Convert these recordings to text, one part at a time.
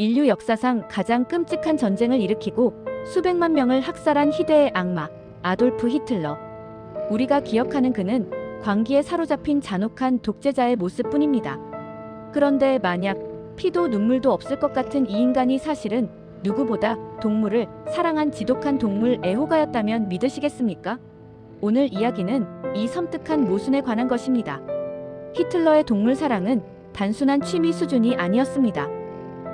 인류 역사상 가장 끔찍한 전쟁을 일으키고 수백만 명을 학살한 희대의 악마 아돌프 히틀러. 우리가 기억하는 그는 광기에 사로잡힌 잔혹한 독재자의 모습뿐입니다. 그런데 만약 피도 눈물도 없을 것 같은 이 인간이 사실은 누구보다 동물을 사랑한 지독한 동물 애호가였다면 믿으시겠습니까? 오늘 이야기는 이 섬뜩한 모순에 관한 것입니다. 히틀러의 동물 사랑은 단순한 취미 수준이 아니었습니다.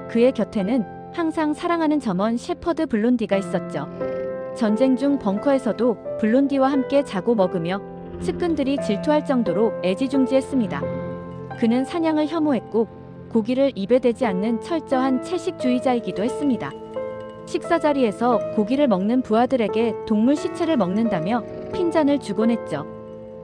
그의 곁에는 항상 사랑하는 점원 셰퍼드 블론디가 있었죠. 전쟁 중 벙커에서도 블론디와 함께 자고 먹으며 측근들이 질투할 정도로 애지중지했습니다. 그는 사냥을 혐오했고 고기를 입에 대지 않는 철저한 채식주의자이기도 했습니다. 식사 자리에서 고기를 먹는 부하들에게 동물 시체를 먹는다며 핀잔을 주곤 했죠.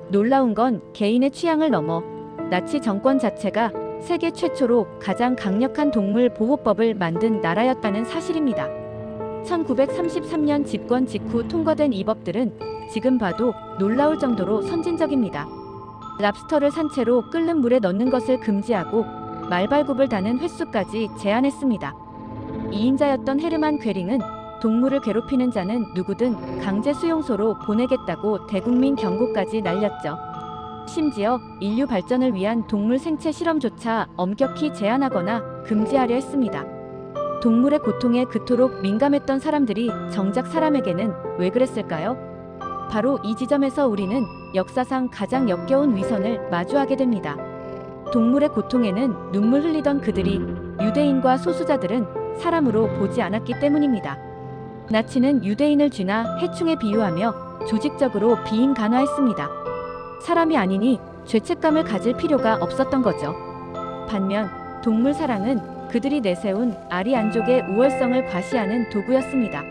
놀라운 건 개인의 취향을 넘어 나치 정권 자체가 세계 최초로 가장 강력한 동물 보호법을 만든 나라였다는 사실입니다. 1933년 집권 직후 통과된 이 법들은 지금 봐도 놀라울 정도로 선진적입니다. 랍스터를 산채로 끓는 물에 넣는 것을 금지하고 말발굽을 다는 횟수까지 제한했습니다. 2인자였던 헤르만 괴링은 동물을 괴롭히는 자는 누구든 강제 수용소로 보내겠다고 대국민 경고까지 날렸죠. 심지어 인류 발전을 위한 동물 생체 실험조차 엄격히 제한하거나 금지하려 했습니다. 동물의 고통에 그토록 민감했던 사람들이 정작 사람에게는 왜 그랬을까요? 바로 이 지점에서 우리는 역사상 가장 역겨운 위선을 마주하게 됩니다. 동물의 고통에는 눈물 흘리던 그들이 유대인과 소수자들은 사람으로 보지 않았기 때문입니다. 나치는 유대인을 쥐나 해충에 비유하며 조직적으로 비인간화했습니다. 사람이 아니니 죄책감을 가질 필요가 없었던 거죠. 반면 동물 사랑은 그들이 내세운 아리 안족의 우월성을 과시하는 도구였습니다.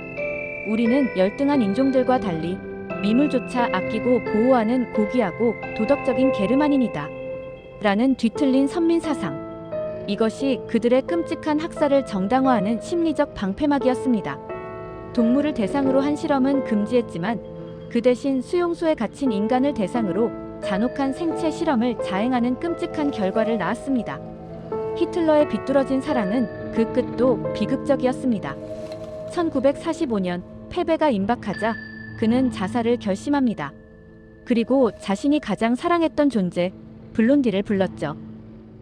우리는 열등한 인종들과 달리 미물조차 아끼고 보호하는 고귀하고 도덕적인 게르만인이다. 라는 뒤틀린 선민 사상. 이것이 그들의 끔찍한 학살을 정당화하는 심리적 방패막이었습니다. 동물을 대상으로 한 실험은 금지했지만 그 대신 수용소에 갇힌 인간을 대상으로 잔혹한 생체 실험을 자행하는 끔찍한 결과를 낳았습니다. 히틀러의 비뚤어진 사랑은 그 끝도 비극적이었습니다. 1945년 패배가 임박하자 그는 자살을 결심합니다. 그리고 자신이 가장 사랑했던 존재 블론디를 불렀죠.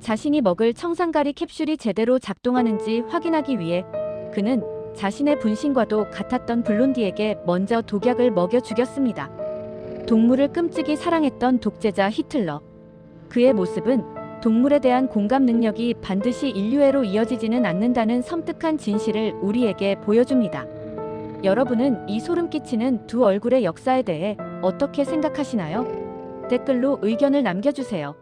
자신이 먹을 청산가리 캡슐이 제대로 작동하는지 확인하기 위해 그는 자신의 분신과도 같았던 블론디에게 먼저 독약을 먹여 죽였습니다. 동물을 끔찍이 사랑했던 독재자 히틀러. 그의 모습은 동물에 대한 공감 능력이 반드시 인류애로 이어지지는 않는다는 섬뜩한 진실을 우리에게 보여줍니다. 여러분은 이 소름 끼치는 두 얼굴의 역사에 대해 어떻게 생각하시나요? 댓글로 의견을 남겨주세요.